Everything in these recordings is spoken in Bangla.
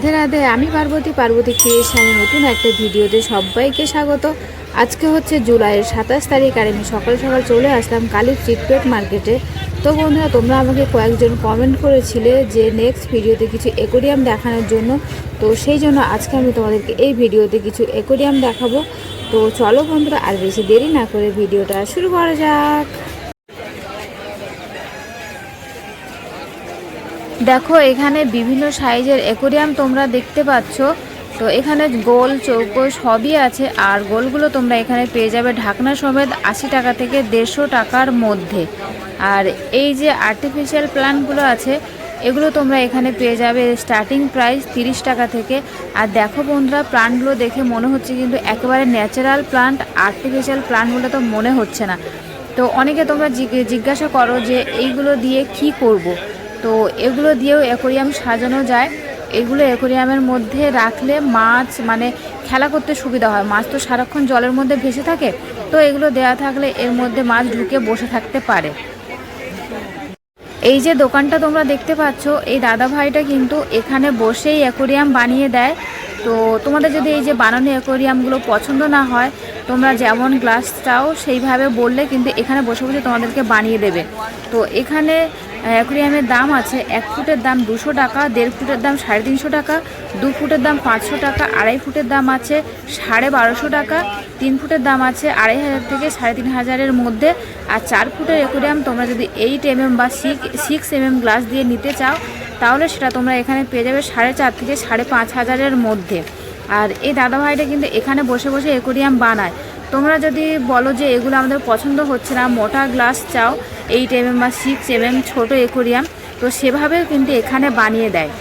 রাধে রাধে, আমি পার্বতী। পার্বতী ক্রিয়েশনের নতুন একটা ভিডিওতে সবাইকে স্বাগত। আজকে হচ্ছে জুলাইয়ের সাতাশ তারিখ আর আমি সকাল সকাল চলে আসলাম কালী চিটপেট মার্কেটে তো বন্ধুরা, তোমরা আমাকে কয়েকজন কমেন্ট করেছিলে যে নেক্সট ভিডিওতে কিছু অ্যাকোরিয়াম দেখানোর জন্য। তো সেই জন্য আজকে আমি তোমাদেরকে এই ভিডিওতে কিছু অ্যাকোরিয়াম দেখাবো। তো চলো বন্ধুরা, আর বেশি দেরি না করে ভিডিওটা শুরু করা যাক। দেখো, এখানে বিভিন্ন সাইজের অ্যাকোরিয়াম তোমরা দেখতে পাচ্ছ। তো এখানে গোল চৌকো সবই আছে। আর গোলগুলো তোমরা এখানে পেয়ে যাবে ঢাকনা সমেত আশি টাকা থেকে দেড়শো টাকার মধ্যে। আর এই যে আর্টিফিশিয়াল প্ল্যান্টগুলো আছে, এগুলো তোমরা এখানে পেয়ে যাবে স্টার্টিং প্রাইস তিরিশ টাকা থেকে। আর দেখো বন্ধুরা প্লান্টগুলো দেখে মনে হচ্ছে কিন্তু একেবারে ন্যাচারাল প্লান্ট আর্টিফিশিয়াল প্লান্টগুলো তো মনে হচ্ছে না। তো অনেকে তোমরা জিজ্ঞে- জিজ্ঞাসা করো যে এইগুলো দিয়ে কি করব। তো এগুলো দিয়েও অ্যাকোরিয়াম সাজানো যায়। এগুলো অ্যাকোরিয়ামের মধ্যে রাখলে মাছ মানে খেলা করতে সুবিধা হয়। মাছ তো সারাক্ষণ জলের মধ্যে ভেসে থাকে। তো এগুলো দেয়া থাকলে এর মধ্যে মাছ ঢুকে বসে থাকতে পারে। এই যে দোকানটা তোমরা দেখতে পাচ্ছ, এই দাদা ভাইটা কিন্তু এখানে বসেই অ্যাকোরিয়াম বানিয়ে দেয়। তো তোমাদের যদি এই যে বানানো অ্যাকোরিয়ামগুলো পছন্দ না হয় তোমরা যেমন গ্লাস চাও সেইভাবে বললে কিন্তু এখানে বসে বসে তোমাদেরকে বানিয়ে দেবে। তো এখানে অ্যাকোরিয়ামের দাম আছে এক ফুটের দাম দুশো টাকা, দেড় ফুটের দাম সাড়ে তিনশো টাকা, দু ফুটের দাম পাঁচশো টাকা, আড়াই ফুটের দাম আছে সাড়ে বারোশো টাকা, তিন ফুটের দাম আছে আড়াই হাজার থেকে সাড়ে তিন হাজারের মধ্যে। আর চার ফুটের অ্যাকোরিয়াম তোমরা যদি এইট এমএম বা সিক্স সিক্স এমএম গ্লাস দিয়ে নিতে চাও, তাহলে সেটা তোমরা এখানে পেয়ে যাবে সাড়ে চার থেকে সাড়ে পাঁচ হাজারের মধ্যে। আর এই দাদাভাইটা কিন্তু এখানে বসে বসে অ্যাকোরিয়াম বানায়। তোমরা যদি বলো যে এগুলো আমাদের পছন্দ হচ্ছে না, মোটা গ্লাস চাও এইট এমএম বা সিক্স এমএম ছোটো অ্যাকোরিয়াম তো সেভাবেও কিন্তু এখানে বানিয়ে দেয়।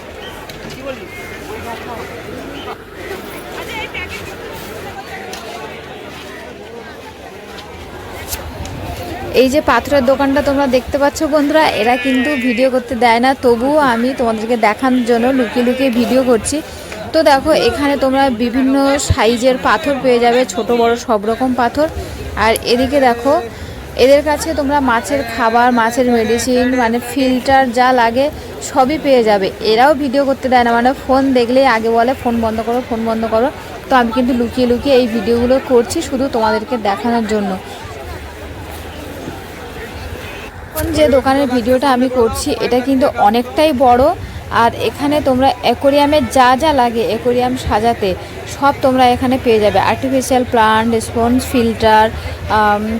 এই যে পাথরের দোকানটা তোমরা দেখতে পাচ্ছ বন্ধুরা, এরা কিন্তু ভিডিও করতে দেয় না, তবুও আমি তোমাদেরকে দেখানোর জন্য লুকিয়ে লুকিয়ে ভিডিও করছি। তো দেখো, এখানে তোমরা বিভিন্ন সাইজের পাথর পেয়ে যাবে, ছোট, বড়, সব রকম পাথর। আর এদিকে দেখো, এদের কাছে তোমরা মাছের খাবার, মাছের মেডিসিন মানে ফিল্টার যা লাগে, সবই পেয়ে যাবে। এরাও ভিডিও করতে দেয় না মানে ফোন দেখলেই আগে বলে ফোন বন্ধ করো ফোন বন্ধ করো। তো আমি কিন্তু লুকিয়ে লুকিয়ে এই ভিডিওগুলো করছি শুধু তোমাদেরকে দেখানোর জন্য। যে দোকানের ভিডিওটা আমি করছি, এটা কিন্তু অনেকটাই বড়। আর এখানে তোমরা অ্যাকোরিয়ামের যা যা লাগে অ্যাকোরিয়াম সাজাতে, সব তোমরা এখানে পেয়ে যাবে। আর্টিফিশিয়াল প্লান্ট স্পঞ্জ ফিল্টার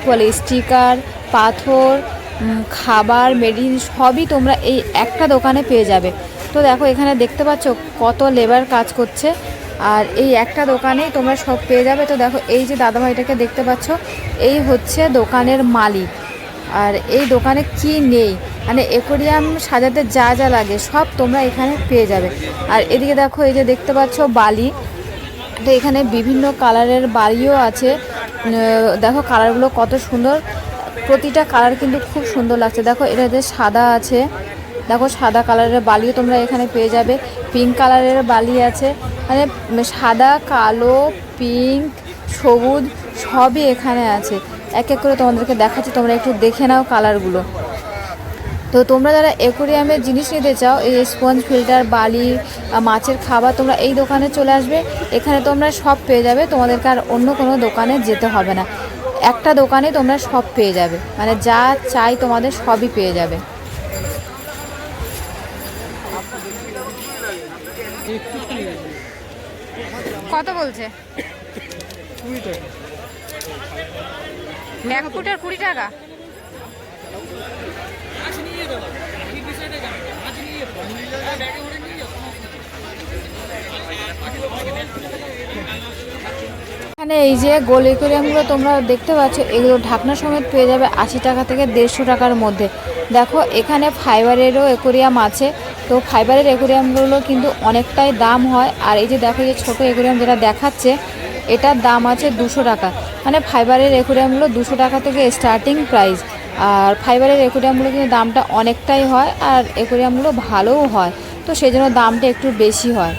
ফলে স্টিকার পাথর খাবার মেডিসিন সবই তোমরা এই একটা দোকানে পেয়ে যাবে। তো দেখো, এখানে দেখতে পাচ্ছ কত লেবার কাজ করছে। আর এই একটা দোকানেই তোমরা সব পেয়ে যাবে। তো দেখো, এই যে দাদাভাইটাকে দেখতে পাচ্ছ, এই হচ্ছে দোকানের মালিক। আর এই দোকানে কি নেই? মানে অ্যাকোরিয়াম সাজাতে যা যা লাগে, সব তোমরা এখানে পেয়ে যাবে। আর এদিকে দেখো, এই যে দেখতে পাচ্ছ বালি। তো এখানে বিভিন্ন কালারের বালিও আছে। দেখো কালারগুলো কত সুন্দর। প্রতিটা কালার কিন্তু খুব সুন্দর লাগছে। দেখো এটাতে সাদা আছে। দেখো, সাদা কালারের বালিও তোমরা এখানে পেয়ে যাবে। পিঙ্ক কালারের বালি আছে। মানে সাদা, কালো পিঙ্ক সবুজ সবই এখানে আছে। এক এক করে তোমাদেরকে দেখাচ্ছি। তোমরা একটু দেখে নাও কালারগুলো। তো তোমরা যারা অ্যাকোরিয়ামের জিনিস নিতে চাও এই স্পঞ্জ ফিল্টার বালি মাছের খাবার তোমরা এই দোকানে চলে আসবে। এখানে তোমরা সব পেয়ে যাবে। তোমাদেরকে আর অন্য কোনো দোকানে যেতে হবে না। একটা দোকানে তোমরা সব পেয়ে যাবে। মানে যা চাই তোমাদের সবই পেয়ে যাবে। কত বলছে? এক ফুটের কুড়ি টাকা? এখানে এই যে গোল একুরিয়ামগুলো তোমরা দেখতে পাচ্ছ, এগুলো ঢাকনা সমেত পেয়ে যাবে আশি টাকা থেকে দেড়শো টাকার মধ্যে। দেখো, এখানে ফাইবারেরও একুরিয়াম আছে। তো ফাইবারের একুরিয়ামগুলো কিন্তু অনেকটাই দাম হয়। আর এই যে দেখো যে ছোটো একুরিয়াম যেটা দেখাচ্ছে, এটার দাম আছে দুশো টাকা। মানে ফাইবারের একুরিয়ামগুলো দুশো টাকা থেকে স্টার্টিং প্রাইস আর ফাইবারের অ্যাকোরিয়ামগুলো কিন্তু দামটা অনেকটাই হয় আর অ্যাকোরিয়ামগুলো ভালোও হয়। তো সেই জন্য দামটা একটু বেশি হয়।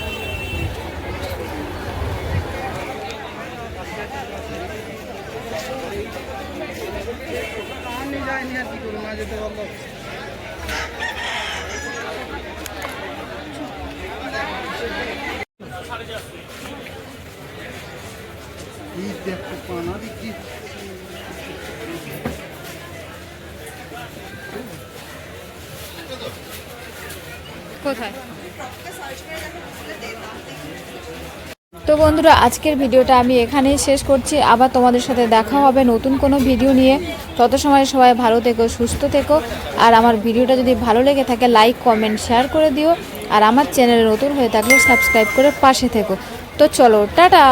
তো বন্ধুরা, আজকের ভিডিওটা আমি এখানেই শেষ করছি। আবার তোমাদের সাথে দেখা হবে নতুন কোনো ভিডিও নিয়ে। তত সময় সবাই ভালো থেকো, সুস্থ থেকো। আর আমার ভিডিওটা যদি ভালো লেগে থাকে লাইক কমেন্ট শেয়ার করে দিও। আর আমার চ্যানেলে নতুন হয়ে থাকলে সাবস্ক্রাইব করে পাশে থেকো। তো চলো, টাটা!